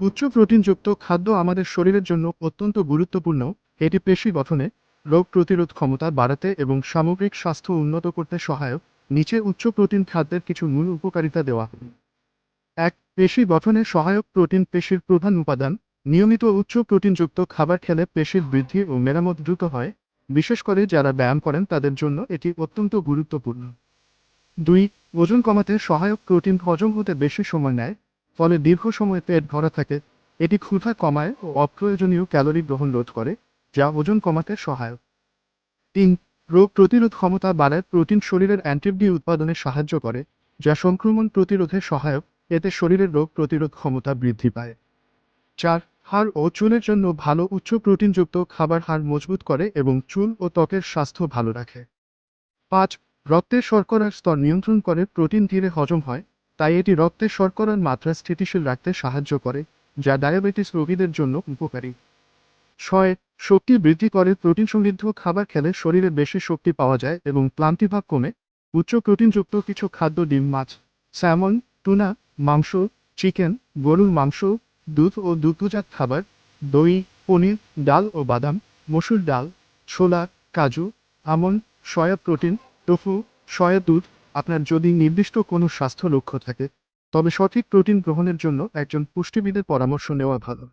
উচ্চ প্রোটিনযুক্ত খাদ্য আমাদের শরীরের জন্য অত্যন্ত গুরুত্বপূর্ণ। এটি পেশি গঠনে রোগ প্রতিরোধ ক্ষমতা বাড়াতে এবং সামগ্রিক স্বাস্থ্য উন্নত করতে সহায়ক। নিচে উচ্চ প্রোটিন খাদ্যের কিছু মূল উপকারিতা দেওয়া। এক, পেশি গঠনে সহায়ক প্রোটিন পেশির প্রধান উপাদান। নিয়মিত উচ্চ প্রোটিনযুক্ত খাবার খেলে পেশির বৃদ্ধি ও মেরামত দ্রুত হয়। বিশেষ করে যারা ব্যায়াম করেন, তাদের জন্য এটি অত্যন্ত গুরুত্বপূর্ণ। দুই, ওজন কমাতে সহায়ক প্রোটিন হজম হতে বেশি সময় নেয়। ফলে দীর্ঘ সময় পেট ভরা থাকে। এটি ক্ষুধা কমায় ও অপ্রয়োজনীয় ক্যালোরি গ্রহণ রোধ করে, যা ওজন কমাতে সহায়ক। তিন, রোগ প্রতিরোধ ক্ষমতা বাড়ায় প্রোটিন শরীরের অ্যান্টিবডি উৎপাদনে সাহায্য করে, যা সংক্রমণ প্রতিরোধে সহায়ক, এতে শরীরের রোগ প্রতিরোধ ক্ষমতা বৃদ্ধি পায়। চার, হাড় ও চুলের জন্য ভালো উচ্চ প্রোটিনযুক্ত খাবার হাড় মজবুত করে এবং চুল ও ত্বকের স্বাস্থ্য ভালো রাখে। পাঁচ রক্তের শর্করার স্তর নিয়ন্ত্রণ করে প্রোটিন ধীরে হজম হয় তাই এটি রক্তের শর্করার মাত্রা স্থিতিশীল রাখতে সাহায্য করে, যা ডায়াবেটিস রোগীদের জন্য উপকারী। ছয়, শক্তি বৃদ্ধি করে প্রোটিন সমৃদ্ধ খাবার খেলে শরীরে বেশি শক্তি পাওয়া যায় এবং ক্লান্তিভাব কমে। উচ্চ প্রোটিনযুক্ত কিছু খাদ্য ডিম, মাছ স্যামন টুনা, মাংস, চিকেন, গরুর মাংস, দুধ ও দুগ্ধজাত খাবার, দই, পনির, ডাল ও বাদাম, মসুর ডাল, ছোলা, কাজু almond soya protein, tofu, soya দুধ আপনার যদি নির্দিষ্ট কোনো স্বাস্থ্য লক্ষ্য থাকে, তবে সঠিক প্রোটিন গ্রহণের জন্য একজন পুষ্টিবিদের পরামর্শ নেওয়া ভালো।